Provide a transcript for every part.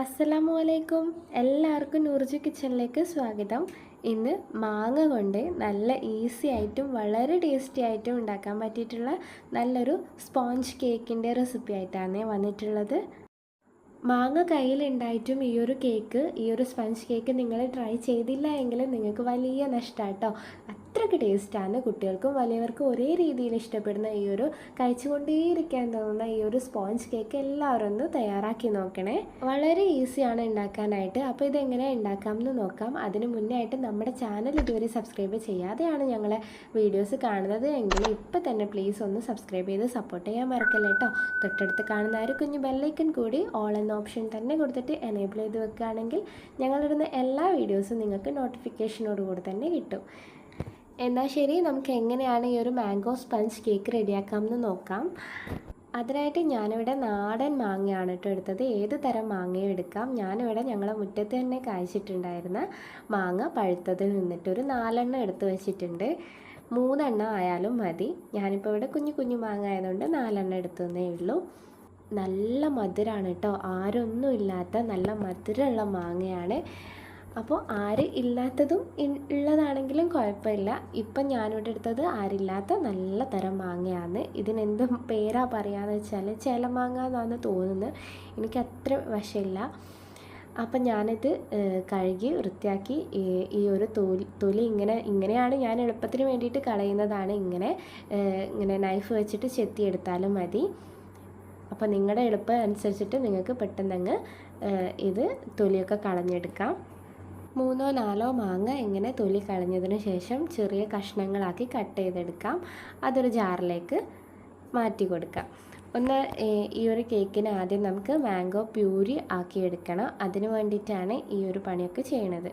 അസ്സലാമു അലൈക്കും എല്ലാവർക്കും നൂർജി കിച്ചണിലേക്ക് സ്വാഗതം. ഇന്ന് മാങ്ങ കൊണ്ട് നല്ല ഈസി ആയിട്ടും വളരെ ടേസ്റ്റി ആയിട്ടും ഉണ്ടാക്കാൻ പറ്റിയിട്ടുള്ള നല്ലൊരു സ്പോഞ്ച് കേക്കിന്റെ റെസിപ്പി ആയിട്ടാണ് വന്നിട്ടുള്ളത്. മാങ്ങ കയ്യിലുണ്ടായിട്ടും ഈ ഒരു കേക്ക് ഈ ഒരു സ്പഞ്ച് കേക്ക് നിങ്ങൾ ട്രൈ ചെയ്തില്ല എങ്കിൽ നിങ്ങൾക്ക് വലിയ നഷ്ടമാട്ടോ അത്രയ്ക്ക് ടേസ്റ്റാണ് കുട്ടികൾക്കും വലിയവർക്കും ഒരേ രീതിയിൽ ഇഷ്ടപ്പെടുന്ന ഈ ഒരു കഴിച്ചുകൊണ്ടേയിരിക്കാൻ തോന്നുന്ന ഈ ഒരു സ്പോഞ്ച് കേക്ക് എല്ലാവരും ഒന്ന് തയ്യാറാക്കി നോക്കണേ. വളരെ ഈസിയാണ് ഉണ്ടാക്കാനായിട്ട്. അപ്പോൾ ഇതെങ്ങനെ ഉണ്ടാക്കാം എന്ന് നോക്കാം. അതിന് മുന്നേ ആയിട്ട് നമ്മുടെ ചാനൽ ഇതുവരെ സബ്സ്ക്രൈബ് ചെയ്യാതെയാണ് ഞങ്ങളെ വീഡിയോസ് കാണുന്നത് എങ്കിൽ ഇപ്പം തന്നെ പ്ലീസ് ഒന്ന് സബ്സ്ക്രൈബ് ചെയ്ത് സപ്പോർട്ട് ചെയ്യാൻ മറക്കല്ലേ കേട്ടോ. തൊട്ടടുത്ത് കാണുന്ന ആ ഒരു കുഞ്ഞു കൂടി ഓൾ എന്ന ഓപ്ഷൻ തന്നെ കൊടുത്തിട്ട് എനേബിൾ ചെയ്ത് വെക്കുകയാണെങ്കിൽ ഞങ്ങളിടുന്ന എല്ലാ വീഡിയോസും നിങ്ങൾക്ക് നോട്ടിഫിക്കേഷനോടുകൂടി തന്നെ കിട്ടും. എന്നാൽ ശരി നമുക്ക് എങ്ങനെയാണ് ഈ ഒരു മാംഗോ സ്പഞ്ച് കേക്ക് റെഡിയാക്കാം എന്ന് നോക്കാം. അതിനായിട്ട് ഞാനിവിടെ നാടൻ മാങ്ങയാണ് കേട്ടോ എടുത്തത്. ഏത് തരം മാങ്ങയും എടുക്കാം. ഞാനിവിടെ ഞങ്ങളെ മുറ്റത്ത് തന്നെ കായ്ച്ചിട്ടുണ്ടായിരുന്ന മാങ്ങ പഴുത്തതിൽ നിന്നിട്ട് ഒരു നാലെണ്ണം എടുത്ത് വെച്ചിട്ടുണ്ട്. മൂന്നെണ്ണം ആയാലും മതി. ഞാനിപ്പോൾ ഇവിടെ കുഞ്ഞു കുഞ്ഞു മാങ്ങ ആയതുകൊണ്ട് നാലെണ്ണം എടുത്തതേ ഉള്ളൂ. നല്ല മധുരമാണ് കേട്ടോ. ആരൊന്നും ഇല്ലാത്ത നല്ല മധുരമുള്ള മാങ്ങയാണ്. അപ്പോൾ ആര് ഇല്ലാത്തതും ഉള്ളതാണെങ്കിലും കുഴപ്പമില്ല. ഇപ്പം ഞാനിവിടെ എടുത്തത് ആരില്ലാത്ത നല്ല തരം മാങ്ങയാണ്. ഇതിനെന്ത് പേരാ പറയാന്ന് വെച്ചാൽ ചില മാങ്ങ എന്നാണ് തോന്നുന്നത്. എനിക്ക് അത്ര വശമില്ല. അപ്പം ഞാനിത് കഴുകി വൃത്തിയാക്കി ഈ ഒരു തൊലി തൊലി ഇങ്ങനെ ഇങ്ങനെയാണ് ഞാൻ എളുപ്പത്തിന് വേണ്ടിയിട്ട് കളയുന്നതാണ്. ഇങ്ങനെ ഇങ്ങനെ നൈഫ് വെച്ചിട്ട് ചെത്തിയെടുത്താലും മതി. അപ്പോൾ നിങ്ങളുടെ എളുപ്പം അനുസരിച്ചിട്ട് നിങ്ങൾക്ക് പെട്ടെന്നങ്ങ് ഇത് തൊലിയൊക്കെ കളഞ്ഞെടുക്കാം. മൂന്നോ നാലോ മാങ്ങ ഇങ്ങനെ തൊലി കളഞ്ഞതിന് ശേഷം ചെറിയ കഷ്ണങ്ങളാക്കി കട്ട് ചെയ്തെടുക്കാം. അതൊരു ജാറിലേക്ക് മാറ്റി കൊടുക്കാം. ഒന്ന് ഈ ഒരു കേക്കിന് ആദ്യം നമുക്ക് മാംഗോ പ്യൂരി ആക്കിയെടുക്കണം. അതിന് വേണ്ടിയിട്ടാണ് ഈ ഒരു പണിയൊക്കെ ചെയ്യണത്.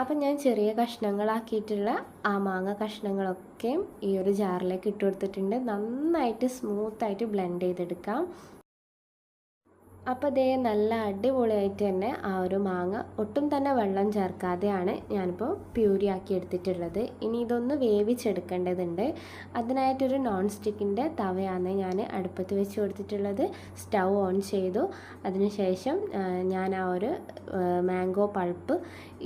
അപ്പം ഞാൻ ചെറിയ കഷ്ണങ്ങളാക്കിയിട്ടുള്ള ആ മാങ്ങ കഷ്ണങ്ങളൊക്കെയും ഈ ഒരു ജാറിലേക്ക് ഇട്ട് കൊടുത്തിട്ടുണ്ട്. നന്നായിട്ട് സ്മൂത്തായിട്ട് ബ്ലെൻഡ് ചെയ്തെടുക്കാം. അപ്പോൾ ദേ നല്ല അടിപൊളിയായിട്ട് തന്നെ ആ ഒരു മാങ്ങ ഒട്ടും തന്നെ വെള്ളം ചേർക്കാതെയാണ് ഞാനിപ്പോൾ പ്യൂരി ആക്കി എടുത്തിട്ടുള്ളത്. ഇനി ഇതൊന്ന് വേവിച്ചെടുക്കേണ്ടതുണ്ട്. അതിനായിട്ടൊരു നോൺ സ്റ്റിക്കിന്റെ തവയാണ് ഞാൻ അടുപ്പത്ത് വെച്ച് കൊടുത്തിട്ടുള്ളത്. സ്റ്റൗ ഓൺ ചെയ്തു. അതിനുശേഷം ഞാൻ ആ ഒരു മാംഗോ പൾപ്പ്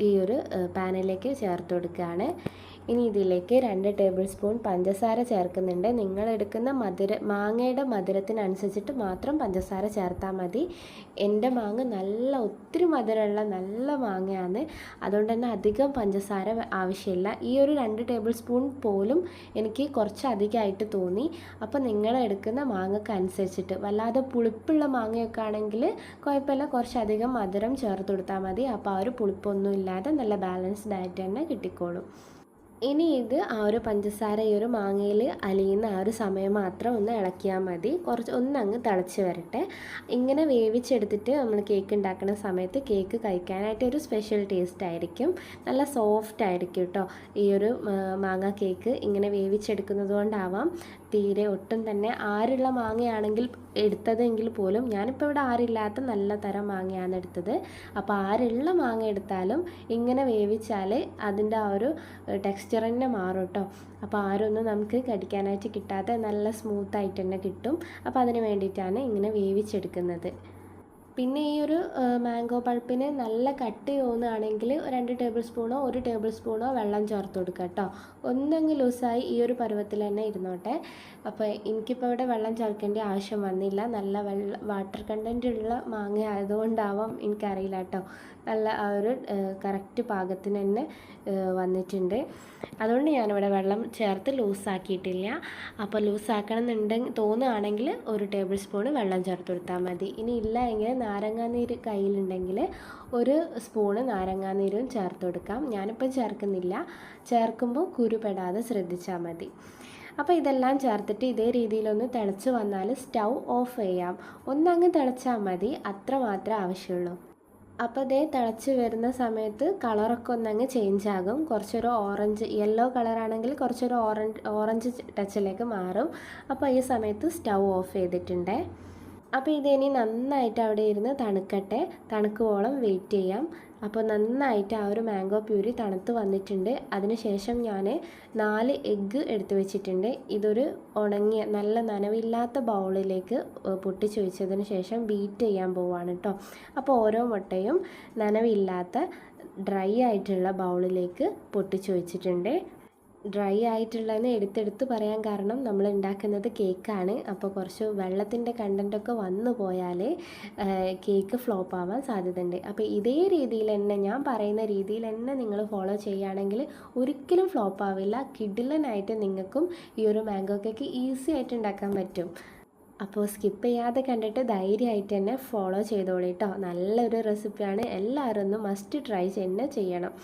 ഈ ഒരു പാനിലേക്ക് ചേർത്ത് കൊടുക്കുകയാണ്. ഇനി ഇതിലേക്ക് രണ്ട് ടേബിൾ സ്പൂൺ പഞ്ചസാര ചേർക്കുന്നുണ്ട്. നിങ്ങൾ എടുക്കുന്ന മധുര മാങ്ങയുടെ മധുരത്തിനനുസരിച്ചിട്ട് മാത്രം പഞ്ചസാര ചേർത്താൽ മതി. എന്റെ മാങ്ങ നല്ല ഒത്തിരി മധുരമുള്ള നല്ല മാങ്ങയാണ്. അതുകൊണ്ട് തന്നെ അധികം പഞ്ചസാര ആവശ്യമില്ല. ഈ ഒരു രണ്ട് ടേബിൾ സ്പൂൺ പോലും എനിക്ക് കുറച്ച് അധികമായിട്ട് തോന്നി. അപ്പോൾ നിങ്ങൾ എടുക്കുന്ന മാങ്ങക്ക് അനുസരിച്ചിട്ട്. വല്ലാതെ പുളിപ്പുള്ള മാങ്ങയൊക്കെ ആണെങ്കിൽ കുഴപ്പമില്ല. കുറച്ചധികം മധുരം ചേർത്ത് കൊടുത്താൽ മതി. അപ്പോൾ ആ ഒരു പുളിപ്പൊന്നും ഇല്ലാതെ നല്ല ബാലൻസ്ഡ് ആയിട്ട് തന്നെ കിട്ടിക്കോളും. ഇനി ഇത് ആ ഒരു പഞ്ചസാര ഈ ഒരു മാങ്ങയിൽ അലിയുന്ന ആ ഒരു സമയം മാത്രം ഒന്ന് ഇളക്കിയാൽ മതി. കുറച്ച് ഒന്നങ്ങ് തിളച്ച് വരട്ടെ. ഇങ്ങനെ വേവിച്ചെടുത്തിട്ട് നമ്മൾ കേക്ക് ഉണ്ടാക്കുന്ന സമയത്ത് കേക്ക് കഴിക്കാനായിട്ട് ഒരു സ്പെഷ്യൽ ടേസ്റ്റ് ആയിരിക്കും. നല്ല സോഫ്റ്റ് ആയിരിക്കും കേട്ടോ ഈ ഒരു മാങ്ങ കേക്ക് ഇങ്ങനെ വേവിച്ചെടുക്കുന്നത് കൊണ്ടാവാം. തീരെ ഒട്ടും തന്നെ ആരുള്ള മാങ്ങയാണെങ്കിൽ എടുത്തതെങ്കിൽ പോലും ഞാനിപ്പോൾ ഇവിടെ ആരില്ലാത്ത നല്ല തരം മാങ്ങയാണ് എടുത്തത്. അപ്പോൾ ആരുള്ള മാങ്ങ എടുത്താലും ഇങ്ങനെ വേവിച്ചാൽ അതിന്റെ ആ ഒരു ടെക്സ്ചർ തന്നെ മാറും കേട്ടോ അപ്പോൾ ആരൊന്നും നമുക്ക് കടിക്കാനായിട്ട് കിട്ടാതെ നല്ല സ്മൂത്ത് സ്മൂത്തായിട്ട് തന്നെ കിട്ടും. അപ്പോൾ അതിന് വേണ്ടിയിട്ടാണ് ഇങ്ങനെ വേവിച്ചെടുക്കുന്നത്. പിന്നെ ഈ ഒരു മാംഗോ പൾപ്പിന് നല്ല കട്ടി തോന്നുകയാണെങ്കിൽ രണ്ട് ടേബിൾ സ്പൂണോ ഒരു ടേബിൾ സ്പൂണോ വെള്ളം ചേർത്ത് കൊടുക്കുക കേട്ടോ ഒന്നെങ്കിൽ ലൂസായി ഈ ഒരു പരുവത്തിൽ തന്നെ ഇരുന്നോട്ടെ. അപ്പോൾ എനിക്കിപ്പോൾ ഇവിടെ വെള്ളം ചേർക്കേണ്ട ആവശ്യം വന്നില്ല. നല്ല വെള്ള വാട്ടർ കണ്ടന്റ് ഉള്ള മാങ്ങ ആയതുകൊണ്ടാവാം എനിക്കറിയില്ല കേട്ടോ. നല്ല ആ ഒരു കറക്റ്റ് പാകത്തിന് തന്നെ വന്നിട്ടുണ്ട്. അതുകൊണ്ട് ഞാനിവിടെ വെള്ളം ചേർത്ത് ലൂസാക്കിയിട്ടില്ല. അപ്പോൾ ലൂസാക്കണം എന്നുണ്ടെങ്കിൽ തോന്നുകയാണെങ്കിൽ ഒരു ടേബിൾ സ്പൂൺ വെള്ളം ചേർത്ത് കൊടുത്താൽ മതി. ഇനി ഇല്ല എങ്കിൽ നാരങ്ങാനീര് കയ്യിലുണ്ടെങ്കിൽ ഒരു സ്പൂണ് നാരങ്ങാനീരും ചേർത്ത് കൊടുക്കാം. ഞാനിപ്പോൾ ചേർക്കുന്നില്ല. ചേർക്കുമ്പോൾ കുരുപെടാതെ ശ്രദ്ധിച്ചാൽ മതി. അപ്പോൾ ഇതെല്ലാം ചേർത്തിട്ട് ഇതേ രീതിയിലൊന്ന് തിളച്ച് വന്നാൽ സ്റ്റൗ ഓഫ് ചെയ്യാം. ഒന്നങ്ങ് തിളച്ചാൽ മതി. അത്ര മാത്രമേ ആവശ്യമുള്ളൂ. അപ്പോൾ ഇതേ തിളച്ച് വരുന്ന സമയത്ത് കളറൊക്കെ ഒന്നങ്ങ് ചേഞ്ച് ആകും. കുറച്ചൊരു ഓറഞ്ച് യെല്ലോ കളറാണെങ്കിൽ കുറച്ചൊരു ഓറഞ്ച് ഓറഞ്ച് ടച്ചിലേക്ക് മാറും. അപ്പോൾ ഈ സമയത്ത് സ്റ്റൗ ഓഫ് ചെയ്തിട്ടുണ്ട്. അപ്പോൾ ഇതിനി നന്നായിട്ട് അവിടെ ഇരുന്ന് തണുക്കട്ടെ. തണുക്കുവോളം വെയിറ്റ് ചെയ്യാം. അപ്പോൾ നന്നായിട്ട് ആ ഒരു മാംഗോ പ്യൂരി തണുത്ത് വന്നിട്ടുണ്ട്. അതിനുശേഷം ഞാൻ നാല് എഗ്ഗ് എടുത്തു വെച്ചിട്ടുണ്ട്. ഇതൊരു ഉണങ്ങിയ നല്ല നനവില്ലാത്ത ബൗളിലേക്ക് പൊട്ടിച്ചു വെച്ചതിന് ശേഷം ബീറ്റ് ചെയ്യാൻ പോവാണ് കേട്ടോ അപ്പോൾ ഓരോ മുട്ടയും നനവില്ലാത്ത ഡ്രൈ ആയിട്ടുള്ള ബൗളിലേക്ക് പൊട്ടിച്ചു വെച്ചിട്ടുണ്ട്. ഡ്രൈ ആയിട്ടുള്ളതെന്ന് എടുത്തെടുത്ത് പറയാൻ കാരണം നമ്മൾ ഉണ്ടാക്കുന്നത് കേക്കാണ് അപ്പോൾ കുറച്ച് വെള്ളത്തിന്റെ കണ്ടന്റൊക്കെ വന്നു പോയാൽ കേക്ക് ഫ്ലോപ്പ് ആവാൻ സാധ്യതയുണ്ട്. അപ്പോൾ ഇതേ രീതിയിൽ തന്നെ ഞാൻ പറയുന്ന രീതിയിൽ തന്നെ നിങ്ങൾ ഫോളോ ചെയ്യുകയാണെങ്കിൽ ഒരിക്കലും ഫ്ലോപ്പ് ആവില്ല. കിഡിലനായിട്ട് നിങ്ങൾക്കും ഈ ഒരു മാംഗോ കേക്ക് ഈസി ആയിട്ട് ഉണ്ടാക്കാൻ പറ്റും. അപ്പോൾ സ്കിപ്പ് ചെയ്യാതെ കണ്ടിട്ട് ധൈര്യമായിട്ട് തന്നെ ഫോളോ ചെയ്തോളൂ കേട്ടോ നല്ലൊരു റെസിപ്പിയാണ് എല്ലാവരും ഒന്ന് മസ്റ്റ് ട്രൈ തന്നെ ചെയ്യണം.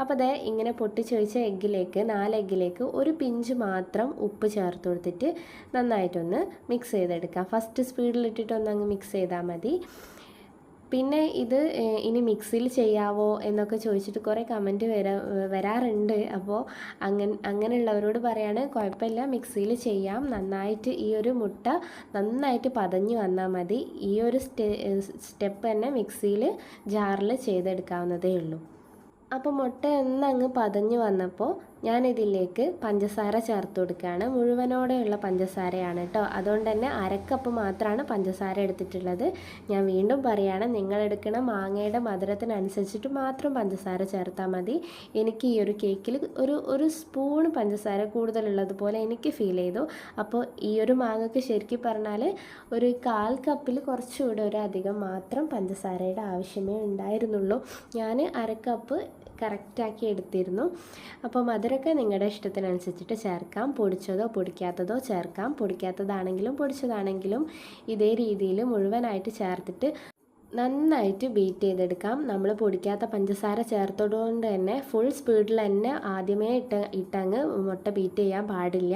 അപ്പോൾ അതേ ഇങ്ങനെ പൊട്ടിച്ച് വെച്ച എഗ്ഗിലേക്ക് നാല് എഗ്ഗിലേക്ക് ഒരു പിഞ്ച് മാത്രം ഉപ്പ് ചേർത്ത് കൊടുത്തിട്ട് നന്നായിട്ടൊന്ന് മിക്സ് ചെയ്തെടുക്കുക ഫസ്റ്റ് സ്പീഡിലിട്ടിട്ടൊന്ന് അങ്ങ് മിക്സ് ചെയ്താൽ മതി. പിന്നെ ഇത് ഇനി മിക്സിയിൽ ചെയ്യാവോ എന്നൊക്കെ ചോദിച്ചിട്ട് കുറേ കമന്റ് വരാ വരാറുണ്ട്. അപ്പോൾ അങ്ങനെ അങ്ങനെയുള്ളവരോട് പറയാണ് കുഴപ്പമില്ല മിക്സിയിൽ ചെയ്യാം. നന്നായിട്ട് ഈ ഒരു മുട്ട നന്നായിട്ട് പതഞ്ഞ് വന്നാൽ മതി. ഈ ഒരു സ്റ്റെ സ്റ്റെപ്പ് തന്നെ മിക്സിയിൽ ജാറിൽ ചെയ്തെടുക്കാവുന്നതേ ഉള്ളൂ. അപ്പോൾ മുട്ട ഒന്നങ്ങ് പതഞ്ഞ് വന്നപ്പോൾ ഞാനിതിലേക്ക് പഞ്ചസാര ചേർത്ത് കൊടുക്കുകയാണ്. മുഴുവനോടെയുള്ള പഞ്ചസാരയാണ് കേട്ടോ അതുകൊണ്ട് തന്നെ അരക്കപ്പ് മാത്രമാണ് പഞ്ചസാര എടുത്തിട്ടുള്ളത്. ഞാൻ വീണ്ടും പറയുകയാണ് നിങ്ങൾ എടുക്കുന്ന മാങ്ങയുടെ മധുരത്തിനനുസരിച്ചിട്ട് മാത്രം പഞ്ചസാര ചേർത്താൽ മതി. എനിക്ക് ഈ ഒരു കേക്കിൽ ഒരു ഒരു സ്പൂൺ പഞ്ചസാര കൂടുതലുള്ളതുപോലെ എനിക്ക് ഫീൽ ചെയ്തു. അപ്പോൾ ഈ ഒരു മാങ്ങയ്ക്ക് ശരിക്കും പറഞ്ഞാൽ ഒരു കാൽ കപ്പിൽ കുറച്ചുകൂടെ ഒരു അധികം മാത്രം പഞ്ചസാരയുടെ ആവശ്യമേ ഉണ്ടായിരുന്നുള്ളൂ. ഞാൻ അരക്കപ്പ് കറക്റ്റാക്കി എടുത്തിരുന്നു. അപ്പോൾ മധുരമൊക്കെ നിങ്ങളുടെ ഇഷ്ടത്തിനനുസരിച്ചിട്ട് ചേർക്കാം. പൊടിച്ചതോ പൊടിക്കാത്തതോ ചേർക്കാം. പൊടിക്കാത്തതാണെങ്കിലും പൊടിച്ചതാണെങ്കിലും ഇതേ രീതിയിൽ മുഴുവനായിട്ട് ചേർത്തിട്ട് നന്നായിട്ട് ബീറ്റ് ചെയ്തെടുക്കാം. നമ്മൾ പൊടിക്കാത്ത പഞ്ചസാര ചേർത്തതുകൊണ്ട് തന്നെ ഫുൾ സ്പീഡിൽ തന്നെ ആദ്യമേ ഇട്ട് ഇട്ടങ്ങ് മുട്ട ബീറ്റ് ചെയ്യാൻ പാടില്ല.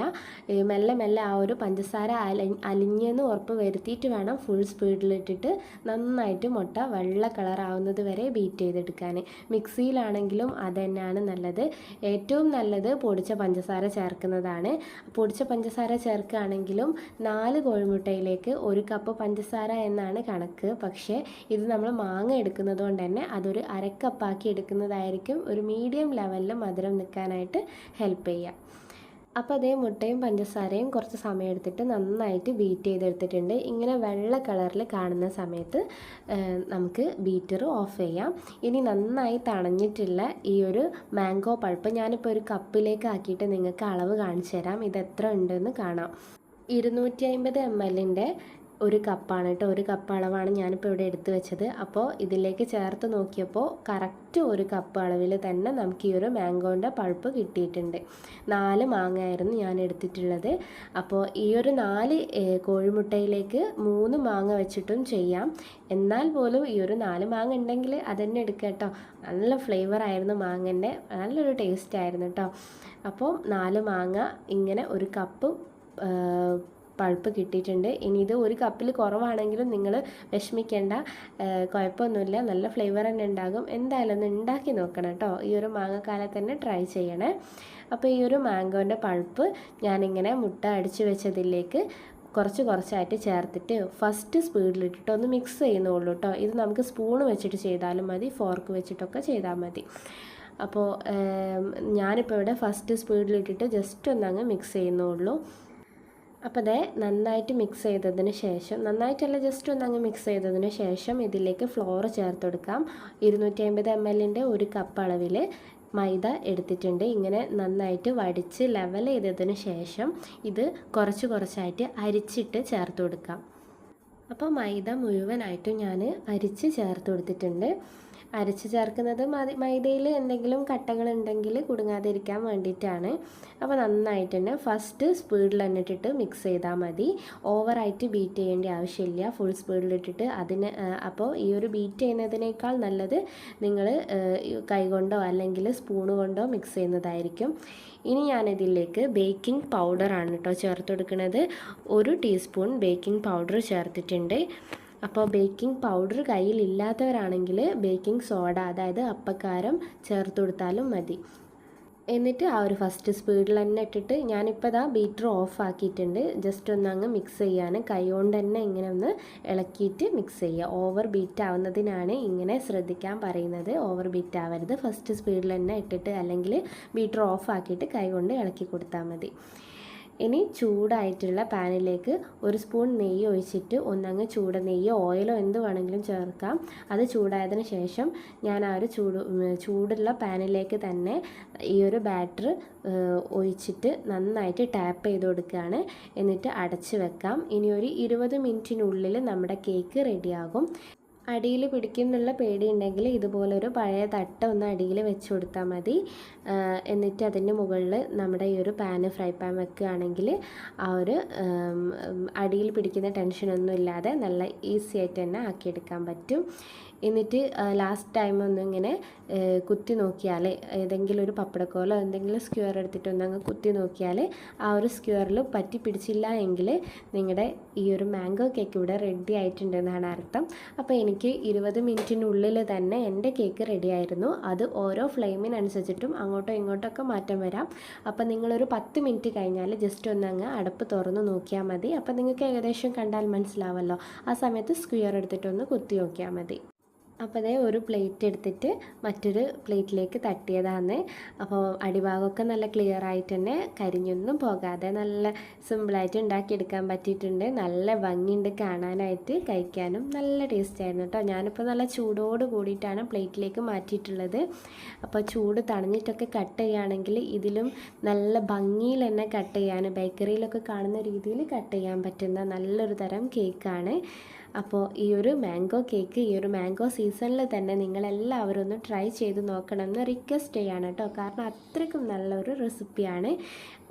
മെല്ലെ മെല്ലെ ആ ഒരു പഞ്ചസാര അലി അലിഞ്ഞെന്ന് ഉറപ്പ് വരുത്തിയിട്ട് വേണം ഫുൾ സ്പീഡിലിട്ടിട്ട് നന്നായിട്ട് മുട്ട വെള്ള കളറാവുന്നത് വരെ ബീറ്റ് ചെയ്തെടുക്കാൻ മിക്സിയിലാണെങ്കിലും തന്നെയാണ് നല്ലത്. ഏറ്റവും നല്ലത് പൊടിച്ച പഞ്ചസാര ചേർക്കുന്നതാണ്. പൊടിച്ച പഞ്ചസാര ചേർക്കുകയാണെങ്കിലും നാല് കോഴിമുട്ടയിലേക്ക് ഒരു കപ്പ് പഞ്ചസാര എന്നാണ് കണക്ക്. പക്ഷേ ഇത് നമ്മൾ മാങ്ങ എടുക്കുന്നത് കൊണ്ട് തന്നെ അതൊരു അരക്കപ്പാക്കി എടുക്കുന്നതായിരിക്കും. ഒരു മീഡിയം ലെവലിൽ മധുരം നിൽക്കാനായിട്ട് ഹെൽപ്പ് ചെയ്യുക അപ്പോൾ അതേ മുട്ടയും പഞ്ചസാരയും കുറച്ച് സമയം എടുത്തിട്ട് നന്നായിട്ട് ബീറ്റ് ചെയ്തെടുത്തിട്ടുണ്ട്. ഇങ്ങനെ വെള്ള കളറിൽ കാണുന്ന സമയത്ത് നമുക്ക് ബീറ്റർ ഓഫ് ചെയ്യാം. ഇനി നന്നായി തണഞ്ഞിട്ടുള്ള ഈ ഒരു മാംഗോ പൾപ്പ് ഞാനിപ്പോൾ ഒരു കപ്പിലേക്ക് ആക്കിയിട്ട് നിങ്ങൾക്ക് അളവ് കാണിച്ചു തരാം. ഇത് എത്ര ഉണ്ടെന്ന് കാണാം. ഇരുന്നൂറ്റി അമ്പത് എം എല്ലിന്റെ ഒരു കപ്പാണ് കേട്ടോ. ഒരു കപ്പ് അളവാണ് ഞാനിപ്പോൾ ഇവിടെ എടുത്തു വെച്ചത്. അപ്പോൾ ഇതിലേക്ക് ചേർത്ത് നോക്കിയപ്പോൾ കറക്റ്റ് ഒരു കപ്പ് അളവിൽ തന്നെ നമുക്ക് ഈ ഒരു മാംഗോന്റെ പൾപ്പ് കിട്ടിയിട്ടുണ്ട്. നാല് മാങ്ങയായിരുന്നു ഞാൻ എടുത്തിട്ടുള്ളത്. അപ്പോൾ ഈ ഒരു നാല് കോഴിമുട്ടയിലേക്ക് മൂന്ന് മാങ്ങ വെച്ചിട്ടും ചെയ്യാം. എന്നാൽ പോലും ഈ ഒരു നാല് മാങ്ങ ഉണ്ടെങ്കിൽ അതന്നെ എടുക്കുക കേട്ടോ. നല്ല ഫ്ലേവർ ആയിരുന്നു മാങ്ങന്റെ നല്ലൊരു ടേസ്റ്റ് ആയിരുന്നു കേട്ടോ. അപ്പോൾ നാല് മാങ്ങ ഇങ്ങനെ ഒരു കപ്പ് പൾപ്പ് കിട്ടിയിട്ടുണ്ട്. ഇനി ഇത് ഒരു കപ്പിൽ കുറവാണെങ്കിലും നിങ്ങൾ വിഷമിക്കേണ്ട. കുഴപ്പമൊന്നുമില്ല. നല്ല ഫ്ലേവർ തന്നെ ഉണ്ടാകും. എന്തായാലും ഒന്ന് ഉണ്ടാക്കി നോക്കണം കേട്ടോ. ഈ ഒരു മാങ്ങക്കാലത്ത് തന്നെ ട്രൈ ചെയ്യണേ. അപ്പോൾ ഈ ഒരു മാംഗോന്റെ പഴുപ്പ് ഞാനിങ്ങനെ മുട്ട അടിച്ച് വെച്ചതിലേക്ക് കുറച്ച് കുറച്ചായിട്ട് ചേർത്തിട്ട് ഫസ്റ്റ് സ്പീഡിലിട്ടിട്ട് ഒന്ന് മിക്സ് ചെയ്യുന്നുള്ളൂ കേട്ടോ. ഇത് നമുക്ക് സ്പൂൺ വെച്ചിട്ട് ചെയ്താലും മതി ഫോർക്ക് വെച്ചിട്ടൊക്കെ ചെയ്താൽ മതി. അപ്പോൾ ഞാനിപ്പോൾ ഇവിടെ ഫസ്റ്റ് സ്പീഡിലിട്ടിട്ട് ജസ്റ്റ് ഒന്നങ്ങ് മിക്സ് ചെയ്യുന്നുള്ളൂ. അപ്പോൾ അതേ നന്നായിട്ട് മിക്സ് ചെയ്തതിന് ശേഷം നന്നായിട്ടല്ല ജസ്റ്റ് ഒന്ന് അങ്ങ് മിക്സ് ചെയ്തതിന് ശേഷം ഇതിലേക്ക് ഫ്ലോർ ചേർത്ത് കൊടുക്കാം ഇരുന്നൂറ്റി അമ്പത് എം എല്ലിന്റെ ഒരു കപ്പ് അളവിൽ മൈദ എടുത്തിട്ടുണ്ട്. ഇങ്ങനെ നന്നായിട്ട് വടിച്ച് ലെവൽ ചെയ്തതിന് ശേഷം ഇത് കുറച്ച് കുറച്ചായിട്ട് അരിച്ചിട്ട് ചേർത്ത് കൊടുക്കാം അപ്പോൾ മൈദ മുഴുവനായിട്ടും ഞാൻ അരിച്ച് ചേർത്ത് കൊടുത്തിട്ടുണ്ട് അരച്ച് ചേർക്കുന്നത് മൈദയിൽ എന്തെങ്കിലും കട്ടകളുണ്ടെങ്കിൽ കുടുങ്ങാതിരിക്കാൻ വേണ്ടിയിട്ടാണ്. അപ്പോൾ നന്നായിട്ട് തന്നെ ഫസ്റ്റ് സ്പീഡിൽ തന്നെ ഇട്ടിട്ട് മിക്സ് ചെയ്താൽ മതി. ഓവറായിട്ട് ബീറ്റ് ചെയ്യേണ്ട ആവശ്യമില്ല. ഫുൾ സ്പീഡിലിട്ടിട്ട് അതിന് ആ, അപ്പോൾ ഈ ഒരു ബീറ്റ് ചെയ്യുന്നതിനേക്കാൾ നല്ലത് നിങ്ങൾ കൈകൊണ്ടോ അല്ലെങ്കിൽ സ്പൂൺ കൊണ്ടോ മിക്സ് ചെയ്യുന്നതായിരിക്കും. ഇനി ഞാനിതിലേക്ക് ബേക്കിംഗ് പൗഡറാണ് കേട്ടോ ചേർത്ത് കൊടുക്കുന്നത്. ഒരു ടീസ്പൂൺ ബേക്കിംഗ് പൗഡർ ചേർത്തിട്ടുണ്ട്. അപ്പോൾ ബേക്കിംഗ് പൗഡർ കയ്യിലില്ലാത്തവരാണെങ്കിൽ ബേക്കിംഗ് സോഡ അതായത് അപ്പക്കാരം ചേർത്ത് കൊടുത്താലും മതി. എന്നിട്ട് ആ ഒരു ഫസ്റ്റ് സ്പീഡിൽ തന്നെ ഇട്ടിട്ട് ഞാനിപ്പോൾ ഇതാ ബീറ്റർ ഓഫ് ആക്കിയിട്ടുണ്ട്. ജസ്റ്റ് ഒന്ന് അങ്ങ് മിക്സ് ചെയ്യാൻ. കൈകൊണ്ട് തന്നെ ഇങ്ങനെ ഒന്ന് ഇളക്കിയിട്ട് മിക്സ് ചെയ്യുക ഓവർ ബീറ്റ് ആവുന്നതിനാണ് ഇങ്ങനെ ശ്രദ്ധിക്കാൻ പറയുന്നത്. ഓവർ ബീറ്റ് ആവരുത്. ഫസ്റ്റ് സ്പീഡിൽ തന്നെ ഇട്ടിട്ട് അല്ലെങ്കിൽ ബീറ്റർ ഓഫ് ആക്കിയിട്ട് കൈ കൊണ്ട് ഇളക്കി കൊടുത്താൽ മതി. ഇനി ചൂടായിട്ടുള്ള പാനിലേക്ക് ഒരു സ്പൂൺ നെയ്യ് ഒഴിച്ചിട്ട് ഒന്നങ്ങ് ചൂട നെയ്യോ ഓയിലോ എന്ത് വേണമെങ്കിലും ചേർക്കാം. അത് ചൂടായതിന് ശേഷം ഞാൻ ആ ഒരു ചൂട് ചൂടുള്ള പാനിലേക്ക് തന്നെ ഈ ഒരു ബാറ്റർ ഒഴിച്ചിട്ട് നന്നായിട്ട് ടാപ്പ് ചെയ്ത് കൊടുക്കുകയാണ്. എന്നിട്ട് അടച്ച് വെക്കാം. ഇനി ഒരു ഇരുപത് മിനിറ്റിനുള്ളിൽ നമ്മുടെ കേക്ക് റെഡിയാകും അടിയിൽ പിടിക്കുന്നുള്ള പേടിയുണ്ടെങ്കിൽ ഇതുപോലൊരു പഴയ തട്ട ഒന്ന് അടിയിൽ വെച്ച് കൊടുത്താൽ മതി. എന്നിട്ട് അതിന്റെ മുകളിൽ നമ്മുടെ ഈ ഒരു പാന് ഫ്രൈ പാൻ വെക്കുകയാണെങ്കിൽ ആ ഒരു അടിയിൽ പിടിക്കുന്ന ടെൻഷനൊന്നും ഇല്ലാതെ നല്ല ഈസി ആയിട്ട് തന്നെ ആക്കിയെടുക്കാൻ പറ്റും. എന്നിട്ട് ലാസ്റ്റ് ടൈം ഒന്നിങ്ങനെ കുത്തി നോക്കിയാൽ ഏതെങ്കിലും ഒരു പപ്പടക്കോലോ എന്തെങ്കിലും സ്ക്വയർ എടുത്തിട്ട് ഒന്ന് അങ്ങ് കുത്തി നോക്കിയാൽ ആ ഒരു സ്ക്വയറിൽ പറ്റി പിടിച്ചില്ല എങ്കിൽ നിങ്ങളുടെ ഈ ഒരു മാംഗോ കേക്ക് ഇവിടെ റെഡി ആയിട്ടുണ്ടെന്നാണ് അർത്ഥം. അപ്പോൾ എനിക്ക് ഇരുപത് മിനിറ്റിനുള്ളിൽ തന്നെ എന്റെ കേക്ക് റെഡി ആയിരുന്നു. അത് ഓരോ ഫ്ലെയിമിനനുസരിച്ചിട്ടും അങ്ങോട്ടോ ഇങ്ങോട്ടൊക്കെ മാറ്റം വരാം. അപ്പോൾ നിങ്ങളൊരു പത്ത് മിനിറ്റ് കഴിഞ്ഞാൽ ജസ്റ്റ് ഒന്ന് അങ്ങ് അടപ്പ് തുറന്ന് നോക്കിയാൽ മതി. അപ്പോൾ നിങ്ങൾക്ക് ഏകദേശം കണ്ടാൽ മനസ്സിലാവല്ലോ. ആ സമയത്ത് സ്ക്വയർ എടുത്തിട്ടൊന്ന് കുത്തി നോക്കിയാൽ മതി. അപ്പോൾ അതേ ഒരു പ്ലേറ്റ് എടുത്തിട്ട് മറ്റൊരു പ്ലേറ്റിലേക്ക് തട്ടിയതാണ് അപ്പോൾ അടിഭാഗമൊക്കെ നല്ല ക്ലിയർ ആയിട്ട് തന്നെ കരിഞ്ഞൊന്നും പോകാതെ നല്ല സിമ്പിളായിട്ട് ഉണ്ടാക്കിയെടുക്കാൻ പറ്റിയിട്ടുണ്ട്. നല്ല ഭംഗിയുണ്ട് കാണാനായിട്ട് കഴിക്കാനും നല്ല ടേസ്റ്റ് ആയിരുന്നു കേട്ടോ ഞാനിപ്പോൾ നല്ല ചൂടോട് കൂടിയിട്ടാണ് പ്ലേറ്റിലേക്ക് മാറ്റിയിട്ടുള്ളത്. അപ്പോൾ ചൂട് തണഞ്ഞിട്ടൊക്കെ കട്ട് ചെയ്യുകയാണെങ്കിൽ ഇതിലും നല്ല ഭംഗിയിൽ തന്നെ കട്ട് ചെയ്യാൻ ബേക്കറിയിലൊക്കെ കാണുന്ന രീതിയിൽ കട്ട് ചെയ്യാൻ പറ്റുന്ന നല്ലൊരു തരം കേക്കാണ് അപ്പോൾ ഈ ഒരു മാംഗോ കേക്ക് ഈ ഒരു മാംഗോ സീസണിൽ തന്നെ നിങ്ങളെല്ലാവരും ഒന്ന് ട്രൈ ചെയ്ത് നോക്കണമെന്ന് റിക്വസ്റ്റ് ചെയ്യാണ് കേട്ടോ കാരണം അത്രയ്ക്കും നല്ലൊരു റെസിപ്പിയാണ്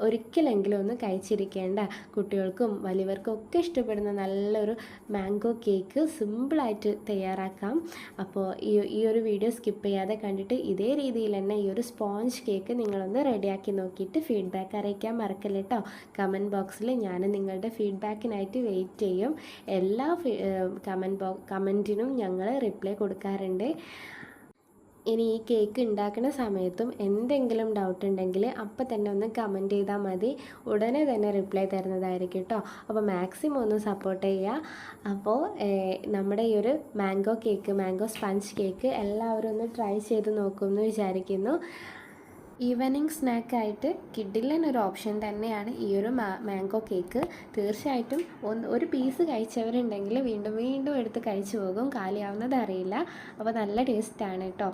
ഒരിക്കലെങ്കിലും ഒന്ന് കഴിച്ചിരിക്കേണ്ട. കുട്ടികൾക്കും വലിയവർക്കും ഒക്കെ ഇഷ്ടപ്പെടുന്ന നല്ലൊരു മാംഗോ കേക്ക് സിമ്പിളായിട്ട് തയ്യാറാക്കാം. അപ്പോൾ ഈ ഈ ഒരു വീഡിയോ സ്കിപ്പ് ചെയ്യാതെ കണ്ടിട്ട് ഇതേ രീതിയിൽ തന്നെ ഈ ഒരു സ്പോഞ്ച് കേക്ക് നിങ്ങളൊന്ന് റെഡിയാക്കി നോക്കിയിട്ട് ഫീഡ്ബാക്ക് അറിയിക്കാൻ മറക്കല്ല കേട്ടോ കമന്റ് ബോക്സിൽ ഞാൻ നിങ്ങളുടെ ഫീഡ്ബാക്കിനായിട്ട് വെയിറ്റ് ചെയ്യും. എല്ലാ കമന്റ് ബോ കമന്റിനും ഞങ്ങൾ റിപ്ലൈ കൊടുക്കാറുണ്ട്. ഇനി ഈ കേക്ക് ഉണ്ടാക്കുന്ന സമയത്തും എന്തെങ്കിലും ഡൗട്ട് ഉണ്ടെങ്കിൽ അപ്പം തന്നെ ഒന്ന് കമന്റ് ചെയ്താൽ മതി. ഉടനെ തന്നെ റിപ്ലൈ തരുന്നതായിരിക്കും കേട്ടോ അപ്പോൾ മാക്സിമം ഒന്ന് സപ്പോർട്ട് ചെയ്യുക അപ്പോൾ നമ്മുടെ ഈ ഒരു mango cake mango sponge cake എല്ലാവരും ഒന്ന് ട്രൈ ചെയ്ത് നോക്കുമെന്ന് വിചാരിക്കുന്നു. ഈവനിങ് സ്നാക്കായിട്ട് കിഡിലൻ ഒരു ഓപ്ഷൻ തന്നെയാണ് ഈ ഒരു മാംഗോ കേക്ക്. തീർച്ചയായിട്ടും ഒന്ന് ഒരു പീസ് കഴിച്ചവരുണ്ടെങ്കിൽ വീണ്ടും വീണ്ടും എടുത്ത് കഴിച്ചു പോകും. കാലിയാവുന്നത് അറിയില്ല. അപ്പോൾ നല്ല ടേസ്റ്റാണ് കേട്ടോ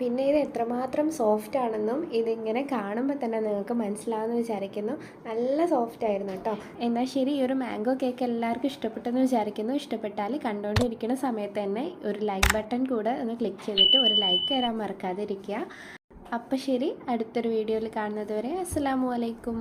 പിന്നെ ഇത് എത്രമാത്രം സോഫ്റ്റ് ആണെന്നും ഇതിങ്ങനെ കാണുമ്പോൾ തന്നെ നിങ്ങൾക്ക് മനസ്സിലാവുമെന്ന് വിചാരിക്കുന്നു. നല്ല സോഫ്റ്റ് ആയിരുന്നു കേട്ടോ എന്നാൽ ശരി ഈ ഒരു മാംഗോ കേക്ക് എല്ലാവർക്കും ഇഷ്ടപ്പെട്ടെന്ന് വിചാരിക്കുന്നു. ഇഷ്ടപ്പെട്ടാൽ കണ്ടുകൊണ്ടിരിക്കുന്ന സമയത്ത് തന്നെ ഒരു ലൈക്ക് ബട്ടൺ കൂടെ ഒന്ന് ക്ലിക്ക് ചെയ്തിട്ട് ഒരു ലൈക്ക് തരാൻ മറക്കാതിരിക്കുക. അപ്പോൾ ശരി അടുത്തൊരു വീഡിയോയിൽ കാണുന്നത് വരെ അസ്സാം വലൈക്കും